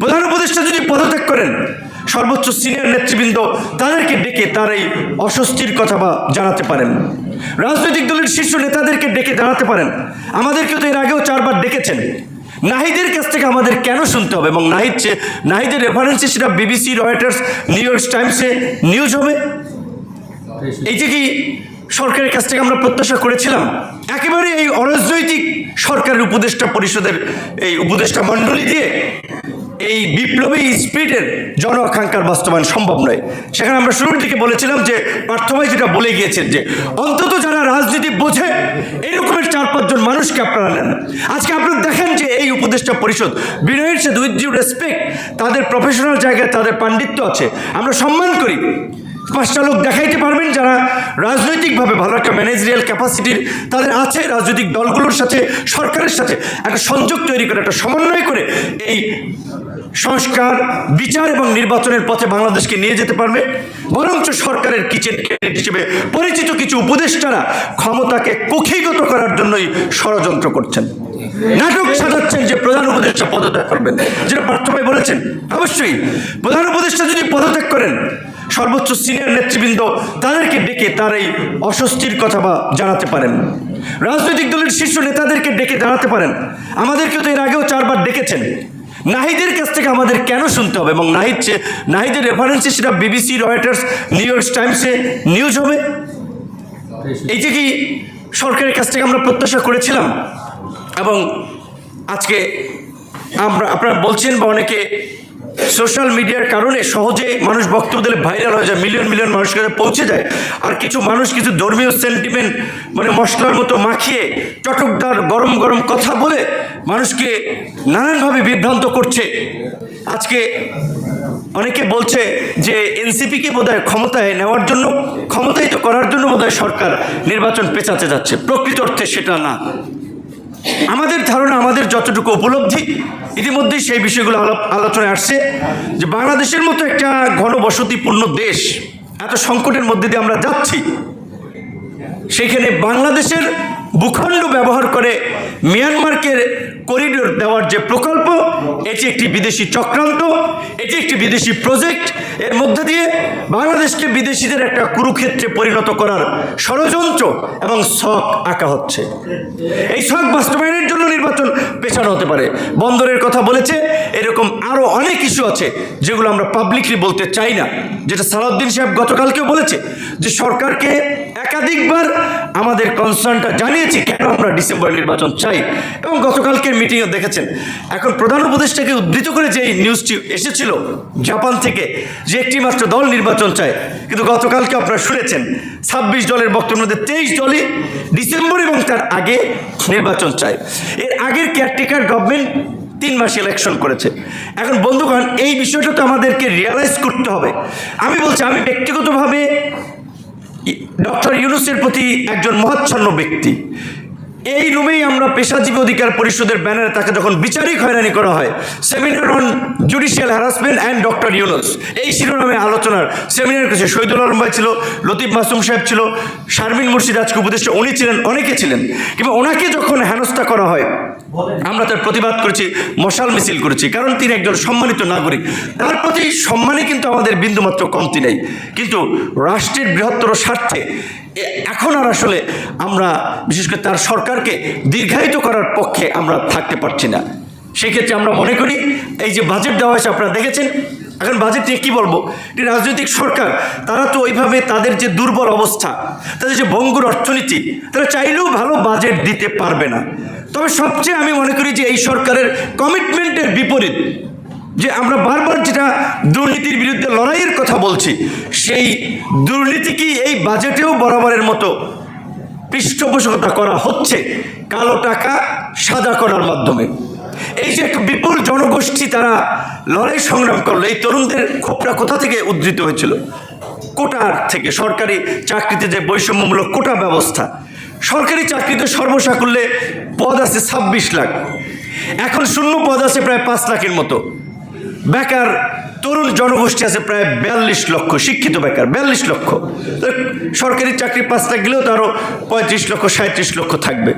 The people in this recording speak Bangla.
প্রধান উপদেষ্টা যদি পদত্যাগ করেন, সর্বোচ্চ সিনিয়র নেতৃবৃন্দ তাদেরকে ডেকে তার এই অস্বস্তির কথা বা জানাতে পারেন। রাজনৈতিক দলের শীর্ষ নেতাদেরকে ডেকে জানাতে পারেন। আমাদেরকে তো এর আগেও চারবার ডেকেছেন। নাহিদের কাছ থেকে আমাদের কেন শুনতে হবে? এবং নাহিদ নাহিদের রেফারেন্সে সেটা বিবিসি রয়টার্স নিউ ইয়র্ক টাইমসে নিউজ হবে। এইটা কি সরকারের কাছ থেকে আমরা প্রত্যাশা করেছিলাম, একেবারে এই অরাজনৈতিক সরকারের উপদেষ্টা পরিষদের এই উপদেষ্টা মণ্ডলী দিয়ে এই বিপ্লবী স্পিরিটের জন আকাঙ্ক্ষার বাস্তবায়ন সম্ভব নয়। সেখানে আমরা শুরুর দিকে বলেছিলাম যে পার্থভাই যেটা বলে গিয়েছেন যে, অন্তত যারা রাজনীতি বোঝে, এরকমের চার পাঁচজন মানুষকে আপনারা নেন। আজকে আপনারা দেখেন যে এই উপদেষ্টা পরিষদ, বিনয়ের সে উইথ রেসপেক্ট তাদের প্রফেশনাল জায়গায় তাদের পাণ্ডিত্য আছে। আমরা সম্মান করি। পাঁচটা লোক দেখাইতে পারবেন যারা রাজনৈতিকভাবে ভালো একটা ম্যানেজারিয়াল ক্যাপাসিটির তাদের আছে রাজনৈতিক দলগুলোর সাথে, সরকারের সাথে একটা সংযোগ তৈরি করে, একটা সমন্বয় করে এই সংস্কার, বিচার এবং নির্বাচনের পথে বাংলাদেশকে নিয়ে যেতে পারবে। বরঞ্চ সরকারের কিচেন হিসেবে পরিচিত কিছু উপদেষ্টারা ক্ষমতাকে কুক্ষিগত করার জন্যই ষড়যন্ত্র করছেন। নাটক সাজাচ্ছেন যে প্রধান উপদেষ্টা পদত্যাগ করবেন, যেটা পার্থভাই বলেছেন। অবশ্যই, প্রধান উপদেষ্টা যদি পদত্যাগ করেন সর্বোচ্চ সিনিয়র নেতৃবৃন্দ তাদেরকে ডেকে তার এই অস্বস্তির কথা বা জানাতে পারেন। রাজনৈতিক দলের শীর্ষ নেতাদেরকে ডেকে জানাতে পারেন। আমাদেরকে তো এর আগেও চারবার ডেকেছেন। নাহিদের কাছ থেকে আমাদের কেন শুনতে হবে এবং নাহিদ নাহিদের রেফারেন্সে সেটা বিবিসি, রয়টার্স, নিউ ইয়র্ক টাইমসে নিউজ হবে। এইটা কি সরকারের কাছ থেকে আমরা প্রত্যাশা করেছিলাম এবং আজকে আমরা আপনারা বলছেন বা অনেকে সোশ্যাল মিডিয়ার কারণে সহজে মানুষ বক্তব্য দিলে ভাইরাল হয়ে যায় মিলিয়ন মিলিয়ন মানুষের কাছে পৌঁছে যায়। আর কিছু মানুষ কিছু ধর্মীয় সেন্টিমেন্ট মানে মশলার মতো মাখিয়ে, চটকদার গরম গরম কথা বলে মানুষকে নানানভাবে বিভ্রান্ত করছে। আজকে অনেকে বলছে যে এনসিপিকে বোধহয় ক্ষমতায় নেওয়ার জন্য, ক্ষমতায়িত করার জন্য বোধহয় সরকার নির্বাচন পেঁচাতে যাচ্ছে। প্রকৃত অর্থে সেটা না। আমাদের ধারণা, আমাদের যতটুকু উপলব্ধি, ইতিমধ্যেই সেই বিষয়গুলো আলো- আলোচনায় আসছে যে বাংলাদেশের মতো একটা ঘনবসতিপূর্ণ দেশ, এত সংকটের মধ্যে দিয়ে আমরা যাচ্ছি, সেখানে বাংলাদেশের ভূখণ্ড ব্যবহার করে মিয়ানমারকে করিডোর দেওয়ার যে প্রকল্প, এটি একটি বিদেশি চক্রান্ত, এটি একটি বিদেশি প্রজেক্ট। এর মধ্যে দিয়ে বাংলাদেশকে বিদেশিদের একটা কুরুক্ষেত্রে পরিণত করার ষড়যন্ত্র এবং শখ আঁকা হচ্ছে। এই শখ বাস্তবায়নের জন্য নির্বাচন পেছানো হতে পারে। বন্দরের কথা বলেছে, এরকম আরও অনেক ইস্যু আছে যেগুলো আমরা পাবলিকলি বলতে চাই না। যেটা সালাউদ্দিন সাহেব গতকালকেও বলেছে যে সরকারকে একাধিকবার আমাদের কনসার্নটা জানিয়েছি কেন আমরা ডিসেম্বর নির্বাচন চাই এবং গতকালকের মিটিংও দেখেছেন। এখন প্রধান উপদেষ্টাকে উদ্ধৃত করে যে নিউজটি এসেছিল জাপান থেকে যে একটি মাত্র দল নির্বাচন চায়, কিন্তু গতকালকে আপনারা শুনেছেন, ছাব্বিশ দলের বক্তব্যের মধ্যে তেইশ দলই ডিসেম্বর এবং তার আগে নির্বাচন চায়। এর আগের কেয়ারটেকার গভর্নমেন্ট তিন মাস ইলেকশন করেছে। এখন বন্ধুগণ, এই বিষয়টা তো আমাদেরকে রিয়ালাইজ করতে হবে। আমি বলছি, আমি ব্যক্তিগতভাবে ডক্টর ইউনুসের প্রতি একজন মহাচ্ছন্ন ব্যক্তি। এই রুমেই আমরা পেশাজীবী অধিকার পরিষদের ব্যানারে তাকে যখন বিচারিক হয়রানি করা হয়, seminar on judicial harassment and doctor Yunus. এই শিরোনামে আলোচনার সেমিনার করেছে শহীদুল আলম ভাই ছিল, লতিফ মাসুম সাহেব ছিল, শারমিন মুর্শিদ আজকে উপদেষ্টা, উনি ছিলেন, অনেকে ছিলেন। কিংবা ওনাকে যখন হেনস্থা করা হয় আমরা তার প্রতিবাদ করেছি, মশাল মিছিল করেছি, কারণ তিনি একজন সম্মানিত নাগরিক। তার প্রতি সম্মানে কিন্তু আমাদের বিন্দুমাত্র কমতি নেই। কিন্তু রাষ্ট্রের বৃহত্তর স্বার্থে এখন আর আসলে আমরা, বিশেষ করে তার সরকারকে দীর্ঘায়িত করার পক্ষে আমরা থাকতে পারছি না। সেক্ষেত্রে আমরা মনে করি, এই যে বাজেট দেওয়া হয়েছে, আপনারা দেখেছেন এখন বাজেট নিয়ে কী বলব? এটি রাজনৈতিক সরকার, তারা তো ওইভাবে তাদের যে দুর্বল অবস্থা, তাদের যে ভঙ্গুর অর্থনীতি, তারা চাইলেও ভালো বাজেট দিতে পারবে না। তবে সবচেয়ে আমি মনে করি যে এই সরকারের কমিটমেন্টের বিপরীত, যে আমরা বারবার যেটা দুর্নীতির বিরুদ্ধে লড়াইয়ের কথা বলছি, সেই দুর্নীতি কি এই বাজেটেও বরাবরের মতো পৃষ্ঠপোষকতা করা হচ্ছে, কালো টাকা সাদা করার মাধ্যমে? এই যে একটা বিপুল জনগোষ্ঠী তারা লড়াই সংগ্রাম করল, এই তরুণদের ক্ষোভটা কোথা থেকে উদ্ধৃত হয়েছিল? কোটার থেকে, সরকারি চাকরিতে যে বৈষম্যমূলক কোটা ব্যবস্থা, সরকারি চাকরিতে সর্বসাকুল্যে পদ আছে ছাব্বিশ লাখ। এখন শূন্য পদ আছে প্রায় পাঁচ লাখের মতো। বেকার তরুণ জনগোষ্ঠী আছে প্রায় বিয়াল্লিশ লক্ষ, শিক্ষিত বেকার বিয়াল্লিশ লক্ষ। সরকারি চাকরি পাঁচ লাখ গেলেও তারও পঁয়ত্রিশ লক্ষ সাঁত্রিশ লক্ষ থাকবে।